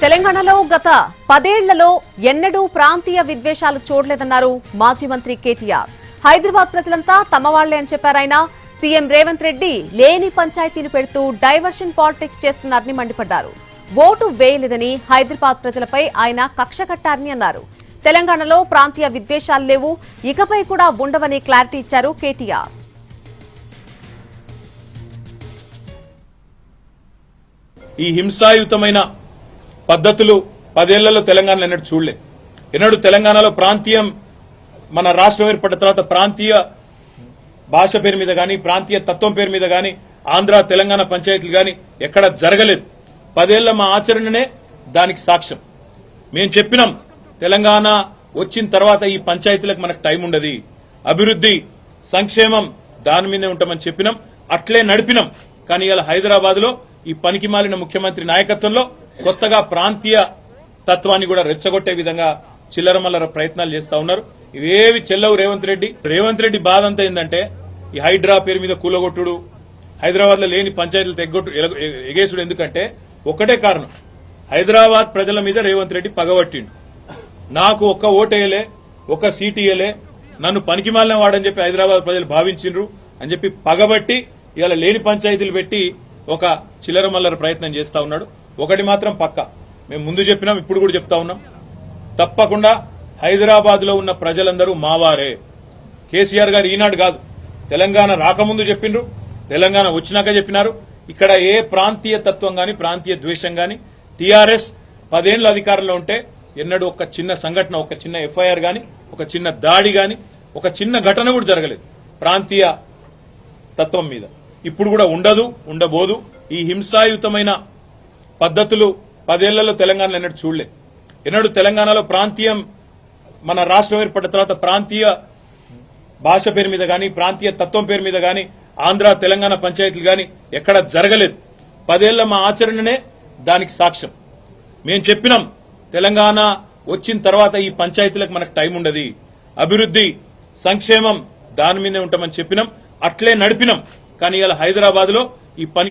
తెలంగాణలో గత పదేళ్ళలో ఎన్నడూ ప్రాంతీయ విద్వేషాలు చూడలేదన్నారు మాజీ మంత్రి కేటీఆర్. హైదరాబాద్ ప్రజలంతా తమ వాళ్ళే అని చెప్పారాయన సీఎం రేవంత్ రెడ్డి లేని పంచాయతీలు పెడుతూ డైవర్షన్ పాలిటిక్స్ చేస్తున్నారని మండిపడ్డారు. ఓటు వేయలేదని హైదరాబాద్ ప్రజలపై ఆయన కక్ష కట్టారని అన్నారు. తెలంగాణలో ప్రాంతీయ విద్వేషాలు లేవు ఇకపై కూడా ఉండవని క్లారిటీ ఇచ్చారు కేటీఆర్. ఈ హింసాయుతమైన పద్ధతులు పదేళ్ళలో తెలంగాణలో ఎన్నడూ చూడలే. ఎన్నడూ తెలంగాణలో ప్రాంతీయం మన రాష్ట్రం ఏర్పడిన తర్వాత ప్రాంతీయ భాష పేరు మీద కానీ ప్రాంతీయ తత్వం పేరు మీద కానీ ఆంధ్ర తెలంగాణ పంచాయతీలు కానీ ఎక్కడ జరగలేదు. పదేళ్ళ మా ఆచరణనే దానికి సాక్ష్యం. మేము చెప్పినాం తెలంగాణ వచ్చిన తర్వాత ఈ పంచాయతీలకు మనకు టైం ఉండదు. అభివృద్ధి సంక్షేమం దాని మీదే ఉంటామని చెప్పినాం. అట్లే నడిపినాం. కానీ ఇలా హైదరాబాద్లో ఈ పనికి మాలిన ముఖ్యమంత్రి నాయకత్వంలో కొత్తగా ప్రాంతీయ తత్వాన్ని కూడా రెచ్చగొట్టే విధంగా చిల్లరమల్లర ప్రయత్నాలు చేస్తా ఉన్నారు. ఇవేవి చెల్లవు రేవంత్ రెడ్డి? రేవంత్ రెడ్డి బాధ అంతా ఏంటంటే ఈ హైడ్రా పేరు మీద కూలగొట్టుడు హైదరాబాద్లో లేని పంచాయతీలు తెగ్గొట్టు ఎగేసుడు ఎందుకంటే ఒకటే కారణం. హైదరాబాద్ ప్రజల మీద రేవంత్ రెడ్డి పగబట్టిండు నాకు ఒక్క ఓటేయలే ఒక్క సీటీయలే నన్ను నన్ను పనికిమాలిన వాడని చెప్పి హైదరాబాద్ ప్రజలు భావించిండ్రు అని చెప్పి పగబట్టి ఇవాళ లేని పంచాయతీలు పెట్టి ఒక చిల్లర మల్లర ప్రయత్నం చేస్తా ఉన్నాడు. ఒకటి మాత్రం పక్క. మేము ముందు చెప్పినాం ఇప్పుడు కూడా చెప్తా ఉన్నాం. తప్పకుండా హైదరాబాద్లో ఉన్న ప్రజలందరూ మావారే. కేసీఆర్ గారు ఈనాడు కాదు. తెలంగాణ రాకముందు చెప్పిండ్రు తెలంగాణ వచ్చినాక చెప్పినారు. ఇక్కడ ఏ ప్రాంతీయ తత్వం గాని ప్రాంతీయ ద్వేషం గాని టీఆర్ఎస్ పదేళ్ళు అధికారంలో ఉంటే ఎన్నడూ ఒక చిన్న సంఘటన ఒక చిన్న ఎఫ్ఐఆర్ గాని ఒక చిన్న దాడి గాని ఒక చిన్న ఘటన కూడా జరగలేదు ప్రాంతీయ తత్వం మీద. ఇప్పుడు కూడా ఉండదు ఉండబోదు. ఈ హింసాయుతమైన పద్ధతులు పదేళ్ళలో తెలంగాణలో ఎన్నడూ చూడలే ఎన్నడూ తెలంగాణలో ప్రాంతీయం మన రాష్ట్రం ఏర్పడిన తర్వాత ప్రాంతీయ భాష పేరు మీద కానీ ప్రాంతీయ తత్వం పేరు మీద కానీ ఆంధ్ర తెలంగాణ పంచాయతీలు కానీ ఎక్కడ జరగలేదు. పదేళ్ళ మా ఆచరణనే దానికి సాక్ష్యం. మేము చెప్పినాం తెలంగాణ వచ్చిన తర్వాత ఈ పంచాయతీలకు మనకు టైం ఉండదు. అభివృద్ధి సంక్షేమం దాని మీదే ఉంటామని చెప్పినాం. అట్లే నడిపినాం. కానీ ఇలా హైదరాబాద్లో ఈ పని